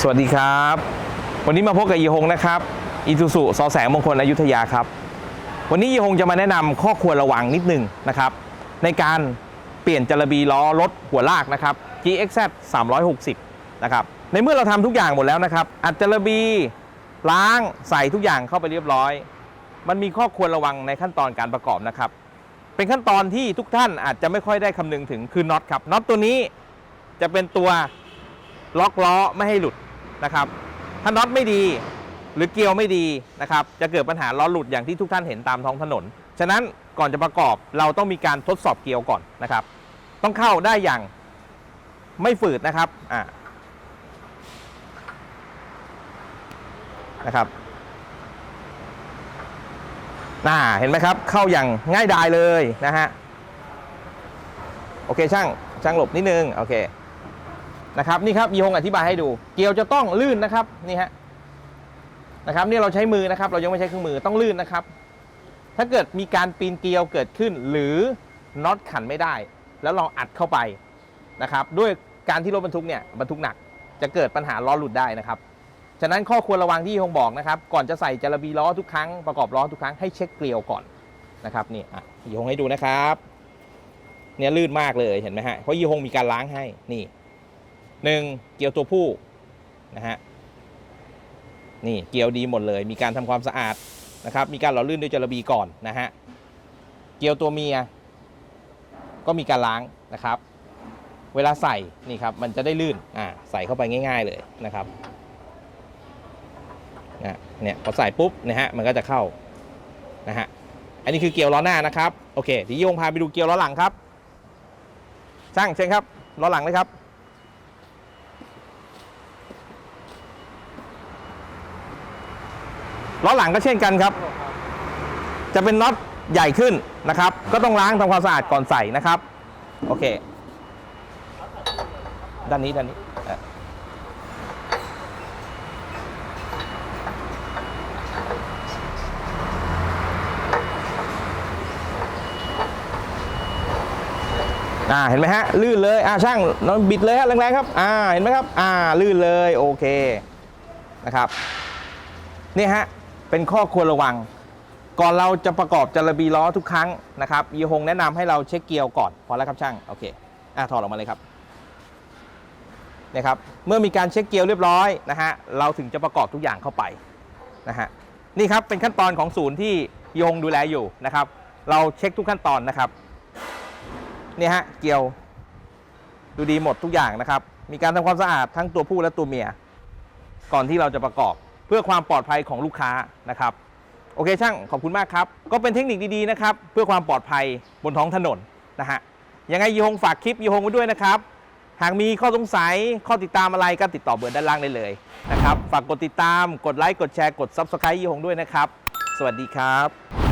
สวัสดีครับ วันนี้มาพบกับยีฮงนะครับอีซูซุซอแสงมงคลอยุธยาครับ วันนี้ยีฮงจะมาแนะนำข้อควรระวังนิดหนึงนะครับ ในการเปลี่ยนจระบีล้อรถหัวลากนะครับ GXZ 360 นะครับ ในเมื่อเราทำทุกอย่างหมดแล้วนะครับ อัดจระบีล้างใส่ทุกอย่างเข้าไปเรียบร้อย มันมีข้อควรระวังในขั้นตอนการประกอบนะครับ เป็นขั้นตอนที่ทุกท่านอาจจะไม่ค่อยได้คำนึงถึงคือน็อตครับน็อตตัวนี้จะเป็นตัวล็อกล้อไม่ให้หลุด นะครับ ถ้าน็อตไม่ดีหรือเกลียวไม่ดีนะครับ จะเกิดปัญหาล้อหลุดอย่างที่ทุกท่านเห็นตามท้องถนน ฉะนั้นก่อนจะประกอบเราต้องมีการทดสอบเกลียวก่อนนะครับ ต้องเข้าได้อย่างไม่ฝืดนะครับอ่านะครับน่าเห็นไหมครับเข้าอย่างง่ายดายเลยนะฮะโอเคช่างช่างหลบนิดนึงโอเค นะครับนี่ครับยีฮงอธิบายให้ดู เกลียวจะต้องลื่นนะครับนี่ฮะนะครับนี่เราใช้มือนะครับ เรายังไม่ใช้เครื่องมือต้องลื่นนะครับ ถ้าเกิดมีการปีนเกลียวเกิดขึ้น หรือน็อตขันไม่ได้ แล้วเราอัดเข้าไปนะครับ ด้วยการที่รถบรรทุกเนี่ยบรรทุกหนักจะเกิดปัญหาล้อหลุดได้นะครับฉะนั้นข้อควรระวังที่ยีฮงบอกนะครับ ก่อนจะใส่จระบีล้อทุกครั้งประกอบล้อทุกครั้งให้เช็คเกลียวก่อนนะครับนี่อะยีฮงให้ดูนะครับ เนี่ยลื่นมากเลยเห็นไหมฮะเพราะยีฮงมีการล้างให้นี่ หนึ่งเกลียวตัวผู้นะฮะนี่เกลียวดีหมดเลย มีการทำความสะอาดนะครับมีการหล่อลื่นด้วยจระบีก่อนนะฮะเกลียวตัวเมีย ก็มีการล้างนะครับ เวลาใส่นี่ครับมันจะได้ลื่นอ่าใส่เข้าไปง่าย ๆเลยนะครับนะเนี่ยพอใส่ปุ๊บนะฮะมันก็จะเข้านะฮะอันนี้คือเกลียวล้อหน้านะครับโอเคเดี๋ยวโยงพาไปดูเกลียวล้อหลังครับช่างเชิญครับล้อหลังเลยครับ ล้อหลังก็เช่นกันครับ จะเป็นน็อตใหญ่ขึ้นนะครับ ก็ต้องล้างทำความสะอาดก่อนใส่นะครับ โอเค ด้านนี้ด้านนี้อะอ่าเห็นไหมฮะลื่นเลยอ่าช่างน้องบิดเลยฮะแรงๆครับอ่าเห็นไหมครับอ่าลื่นเลยโอเคนะครับนี่ฮะ เป็นข้อควรระวัง ก่อนเราจะประกอบจระบีล้อทุกครั้งนะครับยีฮงแนะนำให้เราเช็คเกียร์ก่อนพอแล้วครับช่างโอเคอะถอดออกมาเลยครับนี่ยครับเมื่อมีการเช็คเกียร์เรียบร้อยนะฮะเราถึงจะประกอบทุกอย่างเข้าไปนะฮะนี่ครับเป็นขั้นตอนของศูนย์ที่ยีฮงดูแลอยู่นะครับ เราเช็คทุกขั้นตอนนะครับเนี่ยฮะเกียวดูดีหมดทุกอย่างนะครับ มีการทำความสะอาดทั้งตัวผู้และตัวเมีย ก่อนที่เราจะประกอบ เพื่อความปลอดภัยของลูกค้านะครับโอเคช่างขอบคุณมากครับ ก็เป็นเทคนิคดีๆนะครับเพื่อความปลอดภัยบนท้องถนนนะฮะยังไงยีฮงฝากคลิปยีฮงไว้ด้วยนะครับ หากมีข้อสงสัยข้อติดตามอะไรก็ติดต่อเบอร์ด้านล่างได้เลยนะครับฝากกดติดตามกดไลค์กดแชร์กด Subscribe ยีฮงด้วยนะครับ สวัสดีครับ